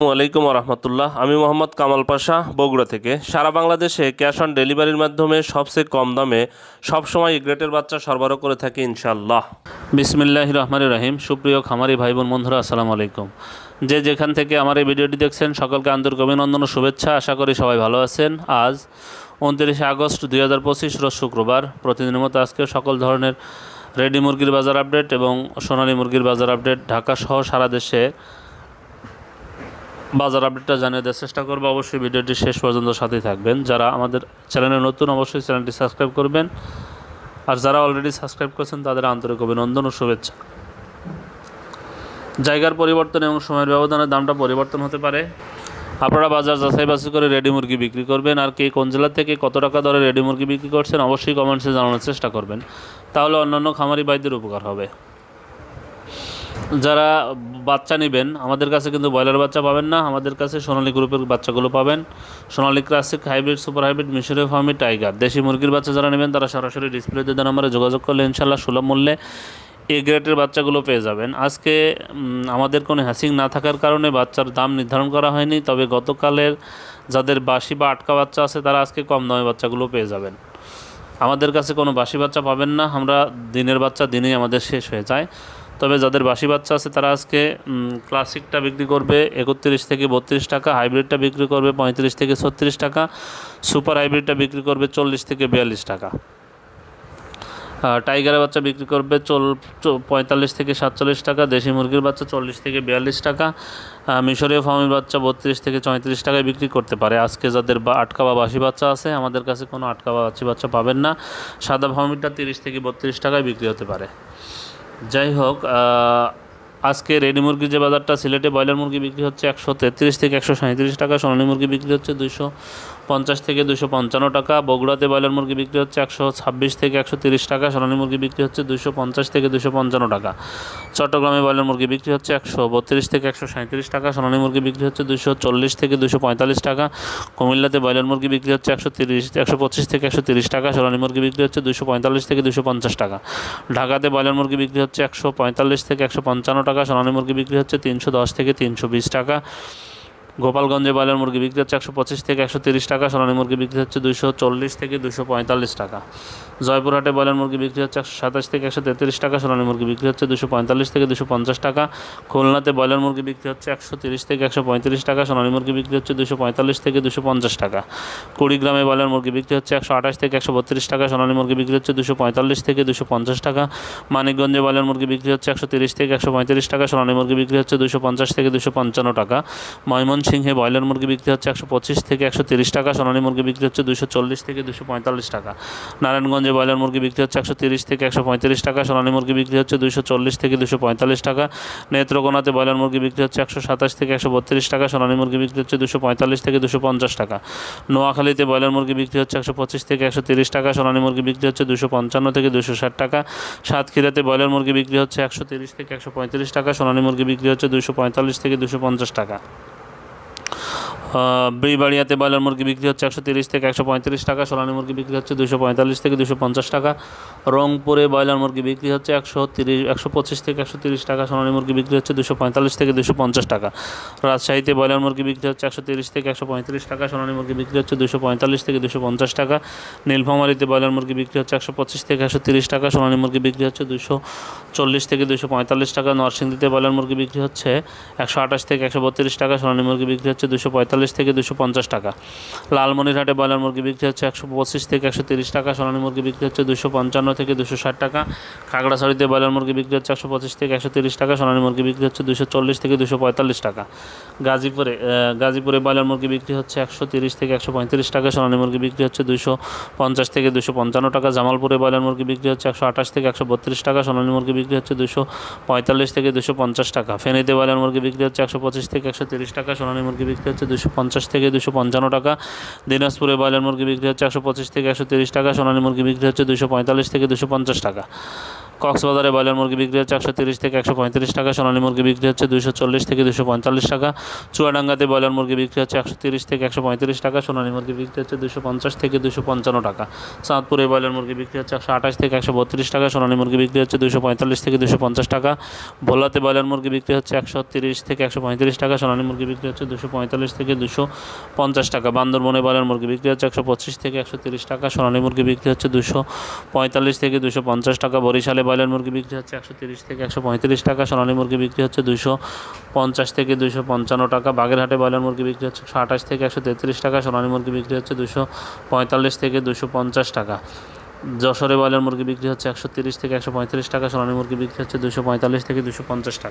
আলাইকুম রহমতুল্লাহ। আমি মোহাম্মদ কামাল পাশা, বগুড়া থেকে। সারা বাংলাদেশে ক্যাশ অন ডেলিভারির মাধ্যমে সবচেয়ে কম দামে সবসময় গ্রেটের বাচ্চা সরবরাহ করে থাকি ইনশাল্লাহ বিসমিল্লাহ রহমান রহিম। সুপ্রিয় খামারি ভাই বোন বন্ধুরা, আসসালামু আলাইকুম। যে যেখান থেকে আমার এই ভিডিওটি দেখছেন, সকলকে আন্তরিক অভিনন্দন ও শুভেচ্ছা। আশা করি সবাই ভালো আছেন। আজ উনত্রিশে আগস্ট দুই হাজার পঁচিশ রোজ শুক্রবার। প্রতিদিনের মতো আজকে সকল ধরনের রেডি মুরগির বাজার আপডেট এবং সোনালী মুরগির বাজার আপডেট ঢাকা সহ সারা দেশে বাজার আপডেটটা জানিয়ে দেওয়ার চেষ্টা করব। অবশ্যই ভিডিওটি শেষ পর্যন্ত সাথেই থাকবেন। যারা আমাদের চ্যানেলে নতুন, অবশ্যই চ্যানেলটি সাবস্ক্রাইব করবেন। আর যারা অলরেডি সাবস্ক্রাইব করেছেন, তাদের আন্তরিক অভিনন্দন ও শুভেচ্ছা। জায়গার পরিবর্তন এবং সময়ের ব্যবধানে দামটা পরিবর্তন হতে পারে। আপনারা বাজার যাচাই বাছাই করে রেডি মুরগি বিক্রি করবেন। আর কে কোন জেলা থেকে কত টাকা দরে রেডি মুরগি বিক্রি করছেন, অবশ্যই কমেন্টসে জানানোর চেষ্টা করবেন। তাহলে অন্যান্য খামারি ভাইদের উপকার হবে। যারা বাচ্চা নেবেন, আমাদের কাছে কিন্তু ব্রয়লার বাচ্চা পাবেন না। আমাদের কাছে সোনালী গ্রুপের বাচ্চাগুলো পাবেন। Sonali classic, hybrid, super hybrid মিশরীয় ফার্মি, টাইগার। দেশি মুরগির বাচ্চা যারা নেবেন, তারা সরাসরি ডিসপ্লেতে দেন আমরা যোগাযোগ করলে ইনশাল্লাহ সুলভ মূল্যে এ গ্রেডের বাচ্চাগুলো পেয়ে যাবেন। আজকে আমাদের কোনো হ্যাসিং না থাকার কারণে বাচ্চার দাম নির্ধারণ করা হয়নি, তবে গতকালের যাদের বাসি বা আটকা বাচ্চা আছে, তারা আজকে কম দামে বাচ্চাগুলো পেয়ে যাবেন। আমাদের কাছে কোনো বাসি বাচ্চা পাবেন না, আমরা দিনের বাচ্চা দিনেই আমাদের শেষ হয়ে যায়। তবে যাদের বাসি বাচ্চা আছে, তারা আজকে ক্লাসিকটা বিক্রি করবে একত্রিশ থেকে বত্রিশ টাকা, হাইব্রিডটা বিক্রি করবে পঁয়ত্রিশ থেকে ছত্রিশ টাকা, সুপার হাইব্রিডটা বিক্রি করবে চল্লিশ থেকে বিয়াল্লিশ টাকা। টাইগারের বাচ্চা বিক্রি করবে চল পঁয়তাল্লিশ থেকে সাতচল্লিশ টাকা, দেশি মুরগির বাচ্চা চল্লিশ থেকে বিয়াল্লিশ টাকা মিশরীয় ফার্মের বাচ্চা বত্রিশ থেকে চৌত্রিশ টাকায় বিক্রি করতে পারে। আজকে যাদের বা, আটকা বা বাসি বাচ্চা আছে, আমাদের কাছে কোনো আটকা বা বাসি বাচ্চা পাবেন না। সাদা ফার্মিটা তিরিশ থেকে বত্রিশ টাকায় বিক্রি হতে পারে। যাই হোক আজকে রেডি মুরগির যে বাজারটা সিলেটে ব্রয়লার মুরগি বিক্রি হচ্ছে একশো তেত্রিশ থেকে একশো সাঁত্রিশ টাকা, সোনালি মুরগি বিক্রি হচ্ছে দুশো পঞ্চাশ থেকে দুশো পঞ্চান্ন টাকা। বগুড়াতে ব্রয়লার মুরগি বিক্রি হচ্ছে একশো ছাব্বিশ থেকে একশো তিরিশ টাকা। সোনালী মুরগি বিক্রি হচ্ছে দুশো পঞ্চাশ থেকে দুশো পঞ্চান্ন টাকা। চট্টগ্রামে ব্রয়লার মুরগি বিক্রি হচ্ছে একশো বত্রিশ থেকে একশো সাঁত্রিশ টাকা। সোনালী মুরগি বিক্রি হচ্ছে দুশো চল্লিশ থেকে দুশো পঁয়তাল্লিশ টাকা। কুমিল্লাতে ব্রয়লার মুরগি বিক্রি হচ্ছে একশো তিরিশ, একশো পঁচিশ থেকে একশো তিরিশ টাকা। সোনালী মুরগি বিক্রি হচ্ছে দুশো পঁয়তাল্লিশ থেকে দুশো পঞ্চাশ টাকা। ঢাকাতে ব্রয়লার মুরগি বিক্রি হচ্ছে একশো পঁয়তাল্লিশ থেকে একশো পঞ্চান্ন টাকা। সোনালী মুরগি বিক্রি হচ্ছে তিনশো দশ থেকে তিনশো বিশ টাকা। গোপালগঞ্জে ব্রয়লার মুরগি বিক্রি হচ্ছে একশো পঁচিশ থেকে একশো তিরিশ টাকা সোনালী মুরগি বিক্রি হচ্ছে দুশো চল্লিশ থেকে দুশো পঁয়তাল্লিশ টাকা জয়পুরহাটে ব্রয়লার মুরগি বিক্রি হচ্ছে একশো সাতাশ থেকে একশো তেত্রিশ টাকা সোনালী মুরগি বিক্রি হচ্ছে দুশো পঁয়তাল্লিশ থেকে দুশো পঞ্চাশ টাকা খুলনাতে ব্রয়লার মুরগি বিক্রি হচ্ছে একশো তিরিশ থেকে একশো পঁয়ত্রিশ টাকা সোনালী মুরগি বিক্রি হচ্ছে দুশো পঁয়তাল্লিশ থেকে দুশো পঞ্চাশ টাকা কুড়িগ্রামে ব্রয়লার মুরগি বিক্রি হচ্ছে একশো আঠাশ থেকে একশো বত্রিশ টাকা সোনালী মুরগি বিক্রি হচ্ছে দুশো পঁয়তাল্লিশ থেকে দুশো পঞ্চাশ টাকা মানিকগঞ্জে ব্রয়লার মুরগি বিক্রি হচ্ছে একশো তিরিশ থেকে একশো পঁয়ত্রিশ টাকা সোনালী মুরগি বিক্রি হচ্ছে দুশো পঞ্চাশ থেকে দুশো পঞ্চান্ন টাকা ময়মনসিংহে ব্রয়লার মুরগি বিক্রি হচ্ছে একশো পঁচিশ থেকে একশো তিরিশ টাকা সোনালী মুরগি বিক্রি হচ্ছে দুশো চল্লিশ থেকে দুশো পঁয়তাল্লিশ টাকা নারায়ণগঞ্জে ব্রয়লার মুরগি বিক্রি হচ্ছে একশো তিরিশ থেকে একশো পঁয়ত্রিশ টাকা সোনালী মুরগি বিক্রি হচ্ছে দুশো চল্লিশ থেকে দুশো পঁয়তাল্লিশ টাকা নেত্রকোনাতে ব্রয়লার মুরগি বিক্রি হচ্ছে একশো সাতাশ থেকে একশো বত্রিশ টাকা সোনালী মুরগি বিক্রি হচ্ছে দুশো পঁয়তাল্লিশ থেকে দুশো পঞ্চাশ টাকা নোয়াখালীতে ব্রয়লার মুরগি বিক্রি হচ্ছে একশো পঁচিশ থেকে একশো তিরিশ টাকা সোনালী মুরগি বিক্রি হচ্ছে দুশো পঞ্চান্ন থেকে দুশো ষাট টাকা সাতক্ষীরাতে ব্রয়লার মুরগি বিক্রি হচ্ছে একশো তিরিশ থেকে একশো পঁয়ত্রিশ টাকা সোনালী মুরগি বিক্রি হচ্ছে দুশো পঁয়তাল্লিশ থেকে দুশো পঞ্চাশ টাকা বিড়িবাড়িয়াতে ব্রয়লার মুরগি বিক্রি হচ্ছে একশো তিরিশ থেকে একশো পঁয়ত্রিশ টাকা সোনালী মুরগি বিক্রি হচ্ছে দুশো পঁয়তাল্লিশ থেকে দুশো পঞ্চাশ টাকা রংপুরে ব্রয়লার মুরগি বিক্রি হচ্ছে একশো তিরিশ একশো পঁচিশ থেকে একশো তিরিশ টাকা সোনালী মুরগি বিক্রি হচ্ছে দুশো পঁয়তাল্লিশ থেকে দুশো পঞ্চাশ টাকা রাজশাহীতে ব্রয়লার মুরগি বিক্রি হচ্ছে একশো তিরিশ থেকে একশো পঁয়ত্রিশ টাকা সোনালী মুরগি বিক্রি হচ্ছে দুশো পঁয়তাল্লিশ থেকে দুশো পঞ্চাশ টাকা নীলফামারীতে ব্রয়লার মুরগি বিক্রি হচ্ছে একশো পঁচিশ থেকে একশো তিরিশ টাকা সোনালী মুরগি বিক্রি হচ্ছে দুশো চল্লিশ থেকে দুশো পঁয়তাল্লিশ টাকা নরসিংদীতে ব্রয়লার মুরগি বিক্রি হচ্ছে একশো আঠাশ থেকে একশো বত্রিশ টাকা সোনালী মুরগি বিক্রি হচ্ছে দুশো পঁয়তাল্লিশ থেকে দুশো পঞ্চাশ টাকা লালমনিরহাটে ব্রয়লার মুরগি বিক্রি হচ্ছে একশো পঁচিশ থেকে একশো তিরিশ টাকা সোনালী মুরগি বিক্রি হচ্ছে দুশো পঞ্চান্ন থেকে দুশো ষাট টাকা খাগড়াছড়িতে ব্রয়লার মুরগি বিক্রি হচ্ছে একশো পঁচিশ থেকে একশো তিরিশ টাকা সোনালী মুরগি বিক্রি হচ্ছে দুশো চল্লিশ থেকে দুশো পঁয়তাল্লিশ টাকা গাজীপুরে গাজীপুরে ব্রয়লার মুরগি বিক্রি হচ্ছে একশো তিরিশ থেকে একশো পঁয়ত্রিশ টাকা সোনালী মুরগি বিক্রি হচ্ছে দুশো পঞ্চাশ থেকে দুশো পঞ্চান্ন টাকা জামালপুরে ব্রয়লার মুরগি বিক্রি হচ্ছে একশো আঠাশ থেকে একশো বত্রিশ টাকা সোনালী মুরগি বিক্রি হচ্ছে দুশো পঁয়তাল্লিশ থেকে দুশো পঞ্চাশ টাকা ফেনীতে ব্রয়লার মুরগি বিক্রি হচ্ছে একশো পঁচিশ থেকে একশো তিরিশ টাকা সোনালী মুরগি বিক্রি হচ্ছে দুশো পঞ্চাশ থেকে দুশো পঞ্চান্ন টাকা। দিনাজপুরে ব্রয়লার মুরগি বিক্রি হচ্ছে একশো পঁচিশ থেকে একশো তিরিশ টাকা। সোনালী মুরগি বিক্রি হচ্ছে দুশো পঁয়তাল্লিশ থেকে দুশো পঞ্চাশ টাকা। কক্সবাজারে ব্রয়লার মুরগি বিক্রি হচ্ছে একশো তিরিশ থেকে একশো পঁয়ত্রিশ টাকা সোনালী মুরগি বিক্রি হচ্ছে দুশো চল্লিশ থেকে দুশো পঁয়তাল্লিশ টাকা চুয়াডাঙ্গাতে ব্রয়লার মুরগি বিক্রি হচ্ছে একশো তিরিশ থেকে একশো পঁয়ত্রিশ টাকা সোনালী মুরগি বিক্রি হচ্ছে দুশো পঞ্চাশ থেকে দুশো পঞ্চান্ন টাকা চাঁদপুরে ব্রয়লার মুরগি বিক্রি হচ্ছে একশো আঠাশ থেকে একশো বত্রিশ টাকা সোনালী মুরগি বিক্রি হচ্ছে দুশো পঁয়তাল্লিশ থেকে দুশো পঞ্চাশ টাকা ভোলাতে ব্রয়লার মুরগি বিক্রি হচ্ছে একশো তিরিশ থেকে একশো পঁয়ত্রিশ টাকা সোনালী মুরগি বিক্রি হচ্ছে দুশো পঁয়তাল্লিশ থেকে দুশো পঞ্চাশ টাকা বান্দরবনে ব্রয়লার মুরগি বিক্রি হচ্ছে একশো পঁচিশ থেকে একশো তিরিশ টাকা সোনালী মুরগি বিক্রি হচ্ছে দুশো পঁয়তাল্লিশ থেকে দুশো পঞ্চাশ টাকা বরিশালে ব্রয়লার মুরগি বিক্রি হচ্ছে একশো তিরিশ থেকে একশো পঁয়ত্রিশ টাকা, সোনালি মুরগি বিক্রি হচ্ছে দুশো পঞ্চাশ থেকে দুশো পঞ্চান্ন টাকা, বাগেরহাটে ব্রয়লার মুরগি বিক্রি হচ্ছে একশো আঠাশ থেকে একশো তেত্রিশ টাকা, সোনালি মুরগি বিক্রি হচ্ছে দুশো পঁয়তাল্লিশ থেকে দুশো পঞ্চাশ টাকা। যশোরে ব্রয়লার মুরগি বিক্রি হচ্ছে একশো তিরিশ থেকে একশো পঁয়ত্রিশ টাকা, সোনালী মুরগি বিক্রি হচ্ছে দুশো পঁয়তাল্লিশ থেকে দুশো পঞ্চাশ টাকা।